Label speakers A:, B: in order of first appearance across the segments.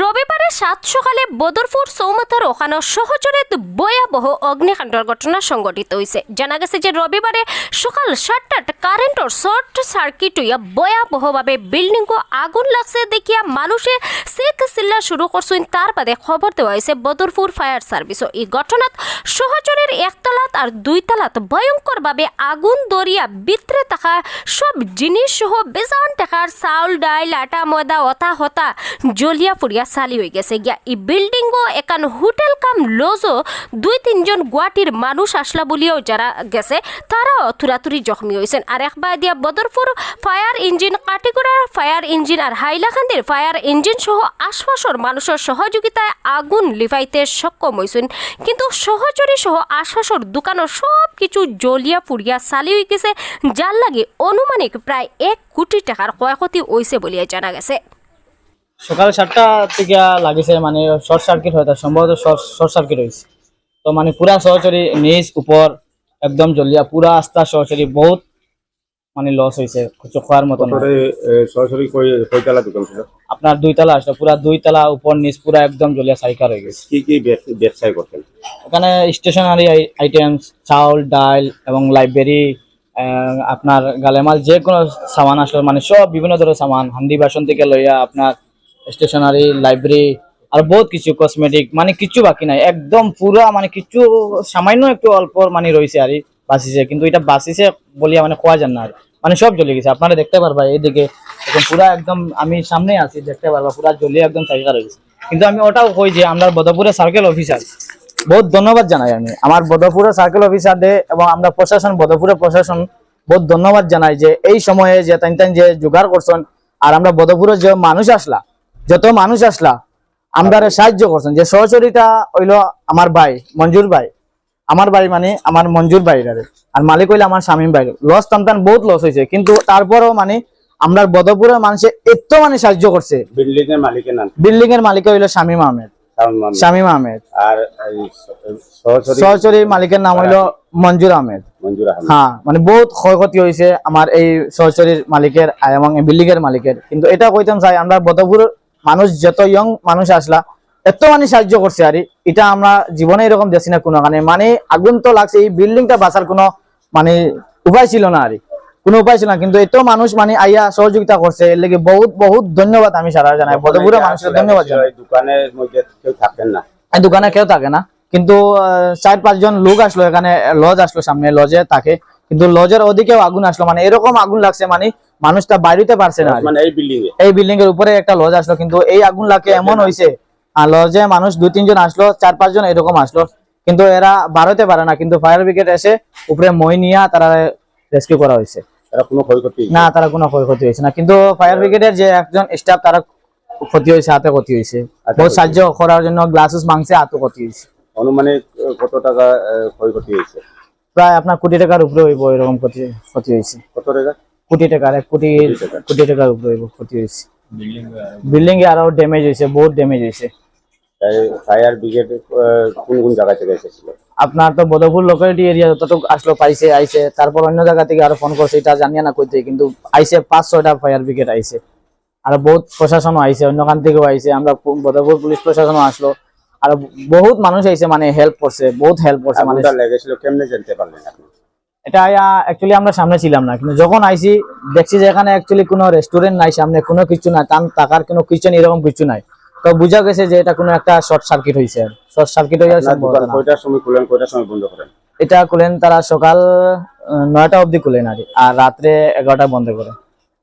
A: রবিবারে সাত সকালে বদরপুর চৌমাথার ওখানো সহচরে ভয়াবহ অগ্নিকাণ্ডের ঘটনা সংঘটিত হয়েছে জানা গেছে যে রবিবারে সকাল সাতটাত কারেন্টর শর্ট সার্কিট হইয়া ভয়াবহভাবে বিল্ডিং আগুন লাগছে দেখিয়া মানুষে চেক চিল্লা শুরু করছেন তার বাদে খবর দেওয়া হয়েছে বদরপুর ফায়ার সার্ভিসও এই ঘটনাত সহচরের একতলাত আর দুই তালাত ভয়ঙ্করভাবে আগুন দরিয়া ভিতরে থাকা সব জিনিস সহ বেজান টাকার চাউল ডাইল আটা, ময়দা, অতা, হতা জ্বলিয়া পুড়িয়া চালি হয়ে গেছে। গিয়া এই বিল্ডিংও একান হোটেল কাম লজও দুই তিনজন গুয়াহাটির মানুষ আসলা বলিও যারা গেছে, তারাও থুরাথুরি জখমি হয়েছেন আর একবার দিয়া বদরপুর ফায়ার ইঞ্জিন কাটিগড়ার ফায়ার ইঞ্জিন আর হাইলাকান্দির ফায়ার ইঞ্জিন সহ আশপাশর মানুষের সহযোগিতায় আগুন লিভাইতে সক্ষম হয়েছেন কিন্তু সহচরী সহ আশপাশর দোকানও সব কিছু জ্বলিয়া পুড়িয়া চালি হয়ে গেছে যার লাগে অনুমানিক প্রায় এক কোটি টাকার ক্ষয়ক্ষতি হয়েছে বলিয়া জানা গেছে।
B: সকাল সাতটা থেকে লাগিছে মানে শর্ট সার্কিট হয় তার সম্ভবত শর্ট সার্কিট হয়েছে তো মানে পুরা সহচরী নিচ উপর একদম জলিয়া পুরা আস্থা সহচরী বহুত মানে লস হয়েছে কিছু খাওয়ার মতো
C: সরাসরি কয়তলা দোকান ছিল
B: আপনার দুই তলা আসলো পুরা দুই তলা উপর নিচ পুরা একদম জলিয়া সাইকার হয়ে গেছে।
C: কি কি ব্যবস- ব্যবসায় করতেন
B: এখানে স্টেশনারি আইটেমস চাউল ডাল এবং লাইব্রেরি আপনার গালেমাল যে কোনো সামান আসলো মানে সব বিভিন্ন ধরনের সামান হান্ডি বাসন থেকে লইয়া আপনার স্টেশনারি লাইব্রেরি আর বহুত কিছু কসমেটিক মানে কিছু বাকি নাই। একদম পুরা মানে কিছু সামান্য একটু অল্প মানে রয়েছে আর কি, বাঁচিছে। কিন্তু এটা বাঁচিছে বলিয়া মানে খোয়া যান না আর। মানে সব জ্বলে গেছে। আপনারা দেখতে পারবা এইদিকে এখন পুরা একদম আমি সামনে আছি দেখতে পারবা পুরা জ্বলিয়ে একদম সাইকার হয়ে গেছে কিন্তু আমি ওটাও কই যে আমরা বদরপুরের সার্কেল অফিসার বহুত ধন্যবাদ জানাই আমি। আমার বদরপুরের সার্কেল অফিসারদের এবং আমরা প্রশাসন বদরপুরের প্রশাসন বহুত ধন্যবাদ জানাই যে এই সময়ে যে তাই তাই যে জোগাড় করছেন আর আমরা বদরপুরের যে মানুষ আসলা যত মানুষ আসলা আমরা সাহায্য করছেন। যে সহচরিতা হইল আমার ভাই মঞ্জুর ভাই। আমার বাড়ি মানে আমার মঞ্জুর ভাই আর মালিক হইল আমার স্বামীর ভাই। লস টানটান বহুত লস হয়েছে কিন্তু তারপরেও মানে আমরা বদরপুরের মানুষে এত মানে সাহায্য করছে।
C: বিল্ডিং এর মালিকের নাম
B: বিল্ডিং এর মালিক হইল শামীম আহমেদ
C: শামীম আহমেদ। আর এই স- সরাসরি
B: সহচরী মালিকের নাম হইল মঞ্জুর আহমেদ।
C: মঞ্জুর আহমেদ।
B: হ্যাঁ মানে বহুত ক্ষয়ক্ষতি হয়েছে আমার এই সহচরীর মালিকের এবং বিল্ডিং এর মালিকের। কিন্তু এটা কইতাম চাই আমরা বদপুর মানুষ যত ইয়ং মানুষ আসলা এত মানে সাহায্য করছে আর। এটা আমরা জীবনে এরকম দেখছি না কোনো। কারণে মানে আগুন তো লাগছে এই বিল্ডিংটা বাঁচার কোনো মানে উপায় ছিল না আর। কোনো উপায় ছিল না। কিন্তু এত মানুষ মানে আইয়া সহযোগিতা করছে এর লেগে বহুত বহুত ধন্যবাদ আমি সারা জানাই। বদপুরের মানুষের ধন্যবাদ জানাই।
C: দোকানের মধ্যে কেউ থাকেন না।
B: এই দোকানে কেউ থাকে না। কিন্তু চার পাঁচজন লোক আসলো এখানে লজ আসলো সামনে লজে থাকে। কিন্তু লজের ওদিকেও আগুন আসলো। মানে এরকম আগুন লাগছে মানে মানুষটা বাড়িতে পারছে না।
C: মানে এই বিল্ডিং এ।
B: এই বিল্ডিং এর উপরে একটা লজ আসলো কিন্তু এই আগুন লাগে এমন হয়েছে আর লজে মানুষ দুই তিনজন আসলো চার পাঁচজন এরকম আসলো। কিন্তু এরা বাড়াতে পারে না কিন্তু ফায়ার ব্রিগেড এসে উপরে মই নিয়ে তারা রেস্কিউ করা হয়েছে না। তারা কোনো ক্ষয়ক্ষতি হয়েছে না। কিন্তু ফায়ার ব্রিগেডের যে একজন স্টাফ তারা ক্ষতি হয়েছে হাতে ক্ষতি হয়েছে বহুত সাহায্য করার জন্য গ্লাসেস মাংসে হাতে ক্ষতি হয়েছে
C: অনুমানিক কত টাকা ক্ষয়ক্ষতি হয়েছে
B: প্রায় আপনার কোটি টাকার উপরে হইব এরকম ক্ষতি ক্ষতি হয়েছে।
C: কত টাকা?
B: কোটি টাকার এক কোটি। কোটি টাকার উপরে হইব ক্ষতি হয়েছে। বিল্ডিং এ আরও ড্যামেজ হয়েছে বহুত ড্যামেজ হয়েছে।
C: ফায়ার ব্রিগেড কোন কোন জায়গা থেকে এসেছিল?
B: আপনার তো বদরপুর লোকালিটি এরিয়া যতটুকু আসলো পাইছে আইছে। তারপর অন্য জায়গা থেকে আরও ফোন করছে এটা জানিয়ে না কইতে কিন্তু আইছে পাঁচ ছয়টা ফায়ার ব্রিগেড আইছে। আর বহুত প্রশাসনও আইছে অন্য কান থেকেও আইছে। আমরা বদরপুর পুলিশ প্রশাসনও আসলো। আর বহুত মানুষ আইছে মানে হেল্প করছে বহুত হেল্প করছে মানে।
C: লেগেছিল কেমনে জানতে পারলেন আপনি?
B: এটা অ্যাকচুয়ালি আমরা সামনে ছিলাম না কিন্তু যখন আইছি দেখছি যে এখানে অ্যাকচুয়ালি কোনো রেস্টুরেন্ট নাই সামনে কোনো কিছু নাই তার টাকার কোনো কিচেন এরকম কিছু নাই। তো বোঝা গেছে যে এটা কোনো একটা শর্ট সার্কিট হয়েছে শর্ট সার্কিট
C: দোকান
B: না।
C: কয়টার সময় খুলেন কয়টার সময় বন্ধ করেন?
B: এটা খুলেন তারা সকাল আহ, নয়টা অবধি খুলেন আর আর রাত্রে এগারোটা বন্ধ করে।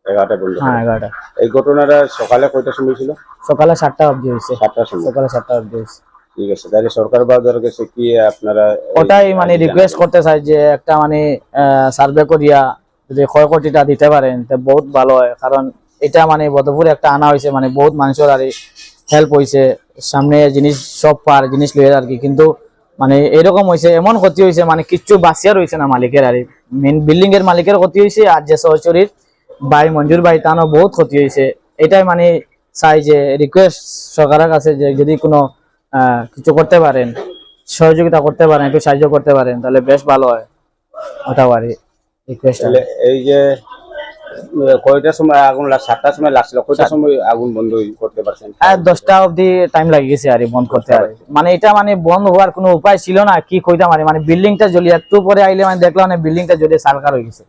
C: এগারোটা বন্ধ
B: হ্যাঁ
C: করেন
B: এগারোটা।
C: এই ঘটনাটা সকালে কয়টার সময় ছিল?
B: সকালে সাতটা অবধি হয়েছে
C: সাতটার সময়।
B: সকালে সাতটা অবধি হয়েছে
C: ঠিক আছে তাহলে সরকার বাজার কাছে কি আপনারা
B: ওটাই মানে রিকোয়েস্ট করতে চাই যে একটা মানে সার্ভে করিয়া যদি ক্ষয়ক্ষতিটা দিতে পারেন তো বহুত ভালো হয়। কারণ এটা মানে বদপুরে একটা আনা হয়েছে মানে বহুত মানুষের আর হেল্প হয়েছে সামনে জিনিস সব পার জিনিস লইয়া আর কি। কিন্তু মানে এরকম হয়েছে এমন ক্ষতি হয়েছে মানে কিচ্ছু বাঁচিয়া রয়েছে না মালিকের আর। মেন বিল্ডিং এর মালিকের ক্ষতি হয়েছে আর যে সহচরীর ভাই মঞ্জুর ভাই তারও বহুত ক্ষতি হয়েছে এটাই মানে চাই যে রিকোয়েস্ট সরকারের কাছে যে যদি কোনো কিছু করতে পারেন সহযোগিতা করতে পারেন একটু সাহায্য করতে পারেন তাহলে বেশ ভালো হয়। ওটাও আর রিকোয়েস্ট
C: এই যে কয়টার সময় আগুন সাতটার সময় লাগছিল কয়টার সময় আগুন বন্ধ করতে পারছেন?
B: আর দশটা অবধি টাইম লাগে গেছে আর বন্ধ করতে আর। মানে এটা মানে বন্ধ হওয়ার কোনো উপায় ছিল না কি কইতাম আর মানে বিল্ডিংটা জ্বলিয়ে একটু পরে আইলে মানে দেখলাম না বিল্ডিংটা জ্বলিয়ে সালকার হয়ে গেছে।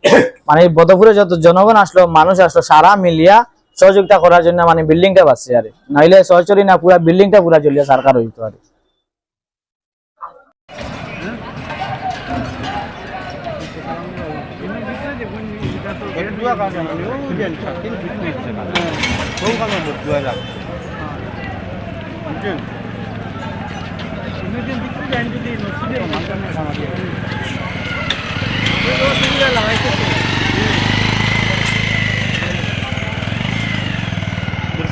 B: মানে এই বদরপুরে যত জনগণ আসলো মানুষ আসলো সারা মিলিয়া সহযোগিতা করার জন্য মানে বিল্ডিংটা বাঁচছে আরে। নাইলে সহচরি না, পুরা বিল্ডিংটা পুরা জ্বলিয়ে সারকার হইতো আর।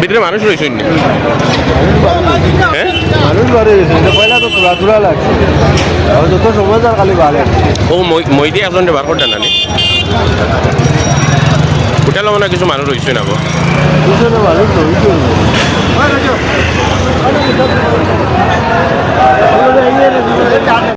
D: ভিতরে মানুষ রয়েছে নি? হ্যাঁ?
E: মানুষ বাড়ি গেছে পয়লা তো তুলা তুলা লাগছে। যত সময় তার খালি বাড়ে।
D: ও মই দিয়ে একজনটা বার করতে নানি? হোটেল মানে কিছু মানুষ রয়েছে না
E: মানুষ রয়েছে।